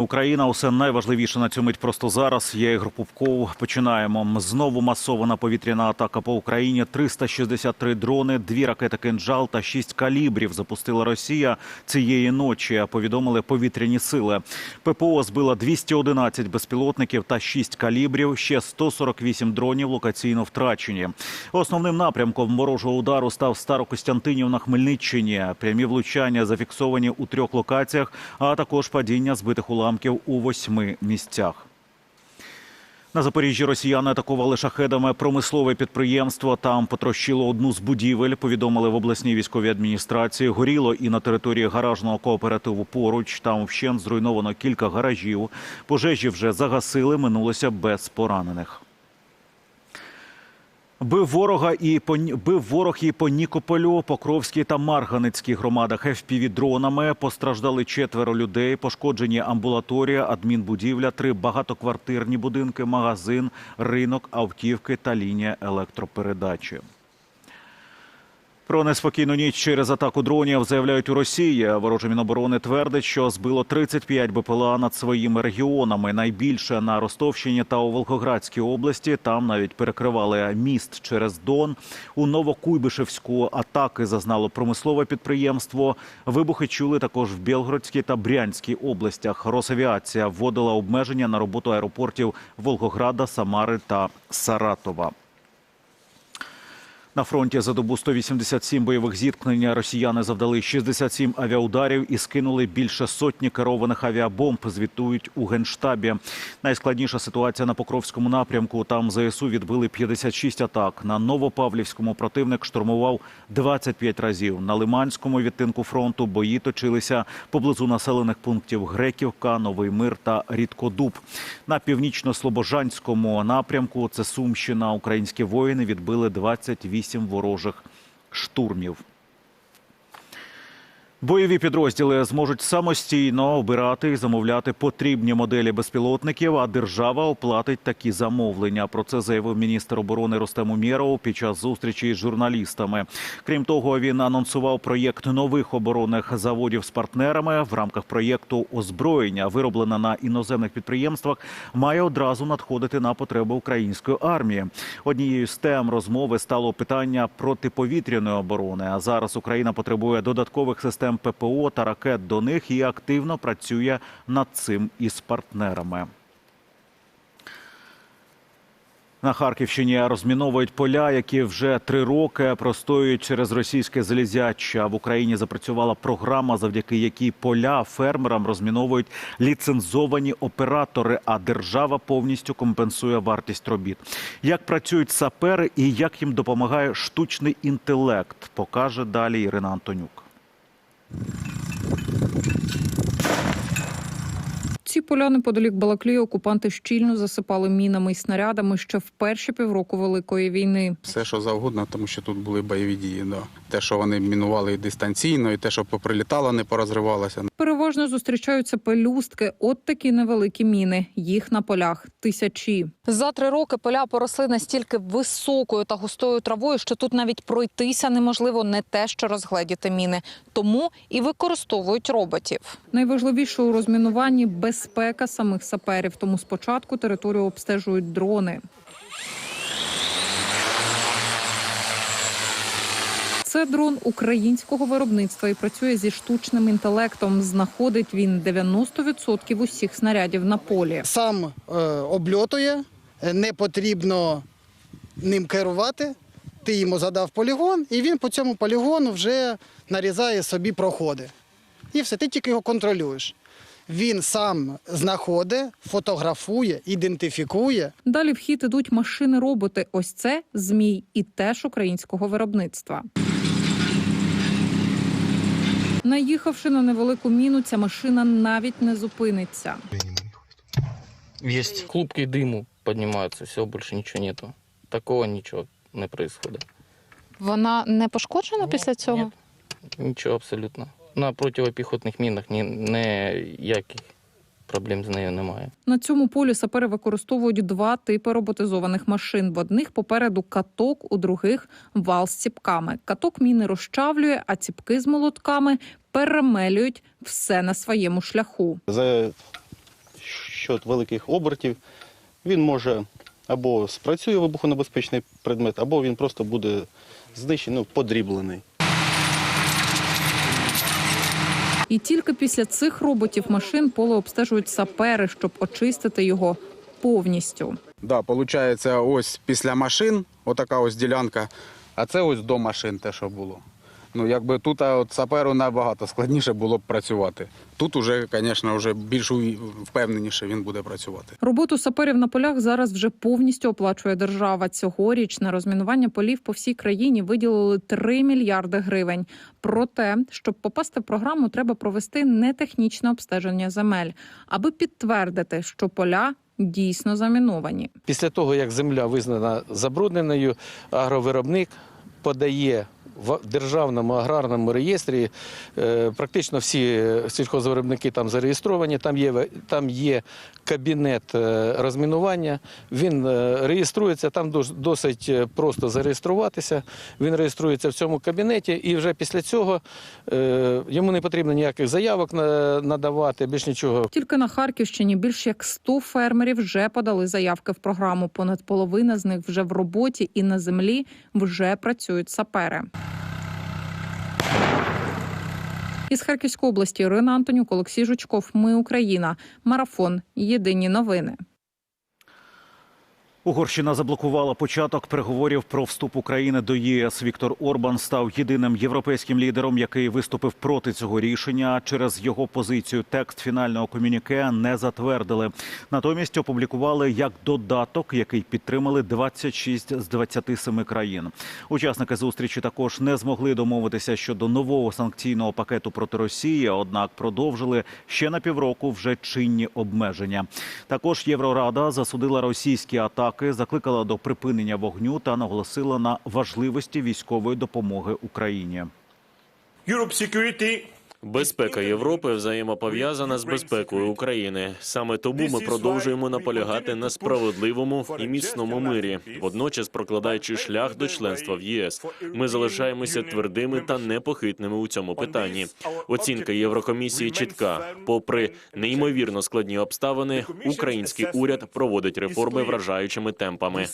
Україна усе найважливіше на цю мить просто зараз. Я Ігор Пупков. Починаємо. Знову масована повітряна атака по Україні. 363 дрони, дві ракети «Кинджал» та шість калібрів запустила Росія цієї ночі. Повідомили повітряні сили. ППО збила 211 безпілотників та 6 калібрів. Ще 148 дронів локаційно втрачені. Основним напрямком ворожого удару став Старокостянтинів на Хмельниччині. Прямі влучання зафіксовані у трьох локаціях, а також падіння збитих уламків у восьми місцях. На Запоріжжі росіяни атакували шахедами промислове підприємство. Там потрощило одну з будівель. Повідомили в обласній військовій адміністрації. Горіло і на території гаражного кооперативу поруч. Там вщент зруйновано кілька гаражів. Пожежі вже загасили. Минулося без поранених. Бив ворога і по бив ворог і по Нікополю, Покровській та Марганицькій громадах fpv дронами Постраждали четверо людей. Пошкоджені амбулаторія, адмінбудівля, три багатоквартирні будинки, магазин, ринок, автівки та лінія електропередачі. Про неспокійну ніч через атаку дронів заявляють у Росії. Вороже Міноборони твердить, що збило 35 БПЛА над своїми регіонами. Найбільше на Ростовщині та у Волгоградській області. Там навіть перекривали міст через Дон. У Новокуйбишевську атаки зазнало промислове підприємство. Вибухи чули також в Білгородській та Брянській областях. Росавіація вводила обмеження на роботу аеропортів Волгограда, Самари та Саратова. На фронті за добу 187 бойових зіткнень росіяни завдали 67 авіаударів і скинули більше сотні керованих авіабомб. Звітують у генштабі. Найскладніша ситуація на Покровському напрямку. Там ЗСУ відбили 56 атак. На Новопавлівському противник штурмував 25 разів. На Лиманському відтинку фронту бої точилися поблизу населених пунктів Греківка, Новий Мир та Рідкодуб. На північно-слобожанському напрямку це Сумщина. Українські воїни відбили 28 ворожих штурмів. Бойові підрозділи зможуть самостійно обирати і замовляти потрібні моделі безпілотників, а держава оплатить такі замовлення. Про це заявив міністр оборони Ростем Умєров під час зустрічі з журналістами. Крім того, він анонсував проєкт нових оборонних заводів з партнерами. В рамках проєкту озброєння, вироблене на іноземних підприємствах, має одразу надходити на потреби української армії. Однією з тем розмови стало питання протиповітряної оборони. А зараз Україна потребує додаткових систем ППО та ракет до них і активно працює над цим із партнерами. На Харківщині розміновують поля, які вже три роки простоюють через російське залізяча. В Україні запрацювала програма, завдяки якій поля фермерам розміновують ліцензовані оператори, а держава повністю компенсує вартість робіт. Як працюють сапери і як їм допомагає штучний інтелект, покаже далі Ірина Антонюк. 次の日の午前0時からのお昼までに会いに行く予定です。Поля неподалік Балаклії окупанти щільно засипали мінами і снарядами ще в перші півроку великої війни. Все, що завгодно, тому що тут були бойові дії. Да. Те, що вони мінували і дистанційно, і те, що поприлітало, не порозривалося. Переважно зустрічаються пелюстки, от такі невеликі міни. Їх на полях тисячі. За три роки поля поросли настільки високою та густою травою, що тут навіть пройтися неможливо не те, що розгледіти міни. Тому і використовують роботів. Найважливіше у розмінуванні безпека самих саперів. Тому спочатку територію обстежують дрони. Це дрон українського виробництва і працює зі штучним інтелектом. Знаходить він 90% усіх снарядів на полі. сам е, обльотує, е, не потрібно ним керувати. Ти йому задав полігон, і він по цьому полігону вже нарізає собі проходи. І все, ти тільки його контролюєш. Він сам знаходить, фотографує, ідентифікує. Далі в хід ідуть машини-роботи. Ось це змій і теж українського виробництва. Наїхавши на невелику міну, ця машина навіть не зупиниться. Есть клубки дыму поднимаются, все, больше ничего нету. Такого ничего не происходит. Вона не пошкоджена після цього? Нет, нічого абсолютно. На противопіхотних мінах ні, ніяких проблем з нею немає. На цьому полі сапери використовують два типи роботизованих машин. В одних попереду каток, у других вал з ціпками. Каток міни розчавлює, а ціпки з молотками перемелюють все на своєму шляху. За от великих обертів він може або спрацює вибухонебезпечний предмет, або він просто буде знищений, ну, подріблений. І тільки після цих роботів машин поле обстежують сапери, щоб очистити його повністю. Да, виходить, ось після машин, отака ось ділянка, а це ось до машин те, що було. Ну, якби тут от саперу набагато складніше було б працювати. Тут уже, звісно, вже більш впевненіше він буде працювати. Роботу саперів на полях зараз вже повністю оплачує держава. Цьогоріч на розмінування полів по всій країні виділили 3 мільярди гривень. Проте, щоб попасти в програму, треба провести нетехнічне обстеження земель, аби підтвердити, що поля дійсно заміновані. Після того, як земля визнана забрудненою, агровиробник подає в державному аграрному реєстрі. е, Практично всі сільхозвиробники там зареєстровані. Там є, там є кабінет е, розмінування. Він е, реєструється, там досить просто зареєструватися. Він реєструється в цьому кабінеті, і вже після цього йому не потрібно ніяких заявок надавати, більш нічого. Тільки на Харківщині більш як 100 фермерів вже подали заявки в програму. Понад половина з них вже в роботі і на землі вже працюють сапери. Із Харківської області Ірина Антонюк, Олексій Жучков. Ми Україна. Марафон. Єдині новини. Угорщина заблокувала початок переговорів про вступ України до ЄС. Віктор Орбан став єдиним європейським лідером, який виступив проти цього рішення. Через його позицію текст фінального комюніке не затвердили. Натомість опублікували як додаток, який підтримали 26 з 27 країн. Учасники зустрічі також не змогли домовитися щодо нового санкційного пакету проти Росії однак продовжили ще на півроку вже чинні обмеження. Також Єврорада засудила російські атаки, закликала до припинення вогню та наголосила на важливості військової допомоги Україні. Europe security Безпека Європи взаємопов'язана з безпекою України. Саме тому ми продовжуємо наполягати на справедливому і міцному мирі, водночас прокладаючи шлях до членства в ЄС. Ми залишаємося твердими та непохитними у цьому питанні. Оцінка Єврокомісії чітка. Попри неймовірно складні обставини, український уряд проводить реформи вражаючими темпами.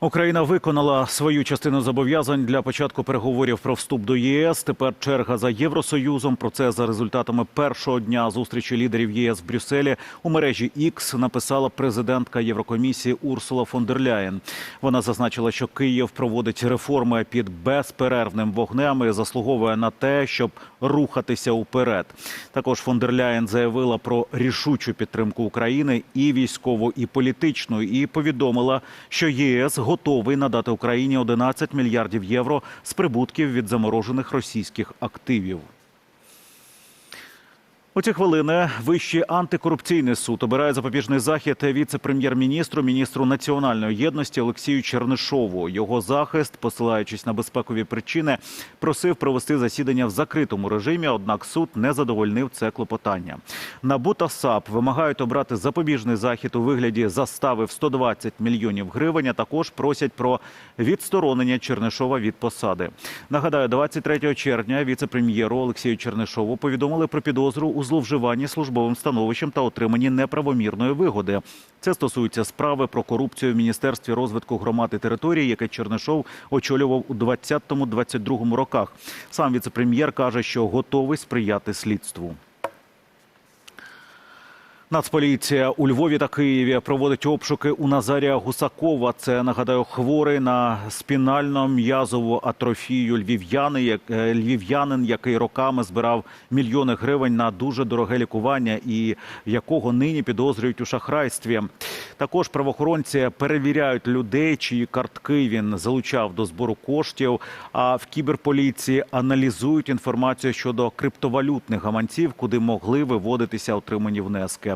Україна виконала свою частину зобов'язань для початку переговорів про вступ до ЄС. Тепер черга за Євросоюзом. Про це за результатами першого дня зустрічі лідерів ЄС в Брюсселі у мережі X написала президентка Єврокомісії Урсула фон дер Ляєн. Вона зазначила, що Київ проводить реформи під безперервним вогнем і заслуговує на те, щоб рухатися уперед. Також фон дер Ляєн заявила про рішучу підтримку України і військову, і політичну, і повідомила, що ЄС готовий надати Україні 11 мільярдів євро з прибутків від заморожених російських активів. У ці хвилини Вищий антикорупційний суд обирає запобіжний захід віце-прем'єр-міністру, міністру національної єдності Олексію Чернишову. Його захист, посилаючись на безпекові причини, просив провести засідання в закритому режимі. Однак суд не задовольнив це клопотання. НАБУ та САП вимагають обрати запобіжний захід у вигляді застави в 120 мільйонів гривень. а Також просять про відсторонення Чернишова від посади. Нагадаю, 23 червня віце-прем'єру Олексію Чернишову повідомили про підозру у зловживанні службовим становищем та отриманні неправомірної вигоди. Це стосується справи про корупцію в міністерстві розвитку громад і територій, яке Чернишов очолював у 20-22 роках. Сам віце-прем'єр каже, що готовий сприяти слідству. Нацполіція у Львові та Києві проводить обшуки у Назарія Гусакова. Це нагадаю хворий на спінально-м'язову атрофію львів'яни, як е, львів'янин, який роками збирав мільйони гривень на дуже дороге лікування, і якого нині підозрюють у шахрайстві. Також правоохоронці перевіряють людей, чиї картки він залучав до збору коштів. А в кіберполіції аналізують інформацію щодо криптовалютних гаманців, куди могли виводитися отримані внески.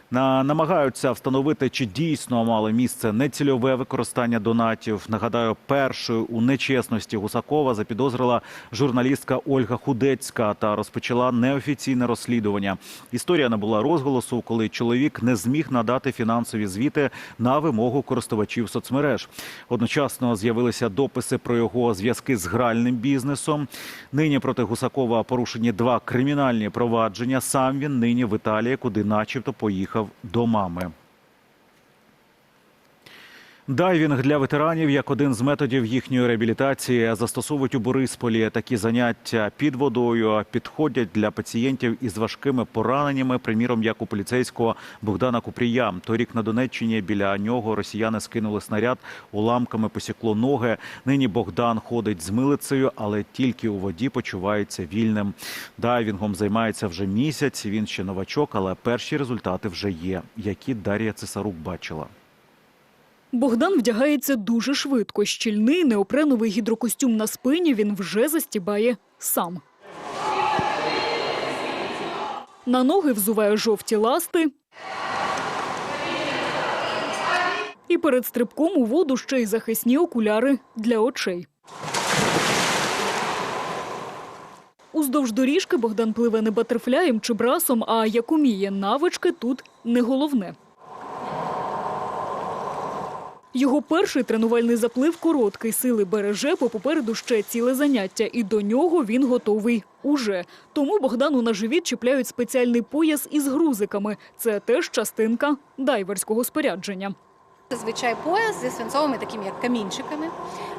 На намагаються встановити, чи дійсно мало місце нецільове використання донатів. Нагадаю, першою у нечесності Гусакова запідозрила журналістка Ольга Худецька та розпочала неофіційне розслідування. Історія набула розголосу, коли чоловік не зміг надати фінансові звіти на вимогу користувачів соцмереж. Одночасно з'явилися дописи про його зв'язки з гральним бізнесом. Нині проти Гусакова порушені два кримінальні провадження. Сам він нині в Італії, куди, начебто, поїхав до мами. Дайвінг для ветеранів як один з методів їхньої реабілітації застосовують у Борисполі. Такі заняття під водою підходять для пацієнтів із важкими пораненнями. Приміром, як у поліцейського Богдана Купрія. Торік на Донеччині біля нього росіяни скинули снаряд, уламками посікло ноги. Нині Богдан ходить з милицею, але тільки у воді почувається вільним. Дайвінгом займається вже місяць. Він ще новачок, але перші результати вже є, які Дар'я Цесарук бачила. Богдан вдягається дуже швидко. Щільний неопреновий гідрокостюм на спині він вже застібає сам. На ноги взуває жовті ласти. І перед стрибком у воду ще й захисні окуляри для очей. Уздовж доріжки Богдан пливе не батерфляєм чи брасом, а як уміє, навички тут не головне. Його перший тренувальний заплив короткий сили береже, бо попереду ще ціле заняття, і до нього він готовий уже. Тому Богдану на живіт чіпляють спеціальний пояс із грузиками. Це теж частинка дайверського спорядження. Зазвичай пояс зі свинцовими такими як камінчиками.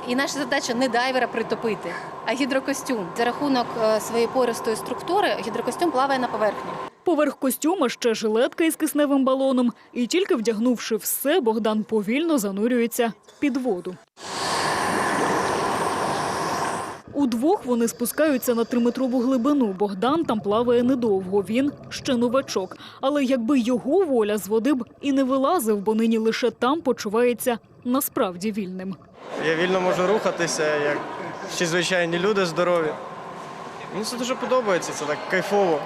І наша задача не дайвера притопити, а гідрокостюм. За рахунок е, своєї пористої структури гідрокостюм плаває на поверхні. Поверх костюма ще жилетка із кисневим балоном. І тільки вдягнувши все, Богдан повільно занурюється під воду. Удвох вони спускаються на триметрову глибину. Богдан там плаває недовго. Він ще новачок. Але якби його воля з води б і не вилазив, бо нині лише там почувається насправді вільним. Я вільно можу рухатися, як всі звичайні люди здорові. Мені це дуже подобається, це так кайфово.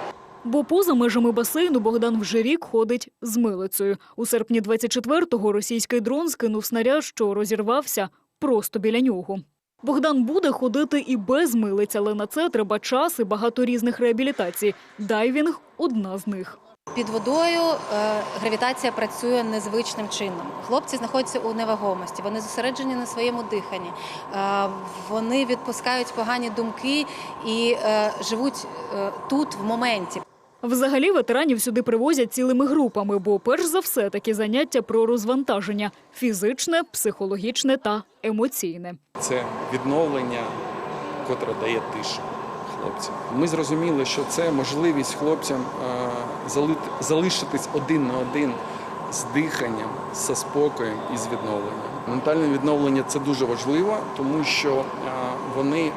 Бо поза межами басейну Богдан вже рік ходить з милицею. У серпні 24-го російський дрон скинув снаряд, що розірвався просто біля нього. Богдан буде ходити і без милиць, але на це треба час і багато різних реабілітацій. Дайвінг – одна з них. Під водою е, гравітація працює незвичним чином. Хлопці знаходяться у невагомості, вони зосереджені на своєму диханні, е, вони відпускають погані думки і е, живуть тут в моменті. Взагалі ветеранів сюди привозять цілими групами, бо перш за все такі заняття про розвантаження – фізичне, психологічне та емоційне. Це відновлення, котре дає тишу хлопцям. Ми зрозуміли, що це можливість хлопцям е, залишитись один на один з диханням, зі спокоєм і з відновленням. Ментальне відновлення це дуже важливо, тому що е, вони е,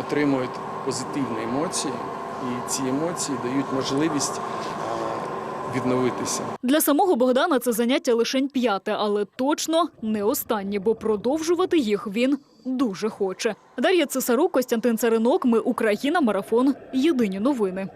отримують позитивні емоції, і ці емоції дають можливість е, відновитися. Для самого Богдана це заняття лишень п'яте, але точно не останнє, бо продовжувати їх він дуже хоче. Дар'я Цесарук, Костянтин Царинок. Ми Україна. Марафон. Єдині новини.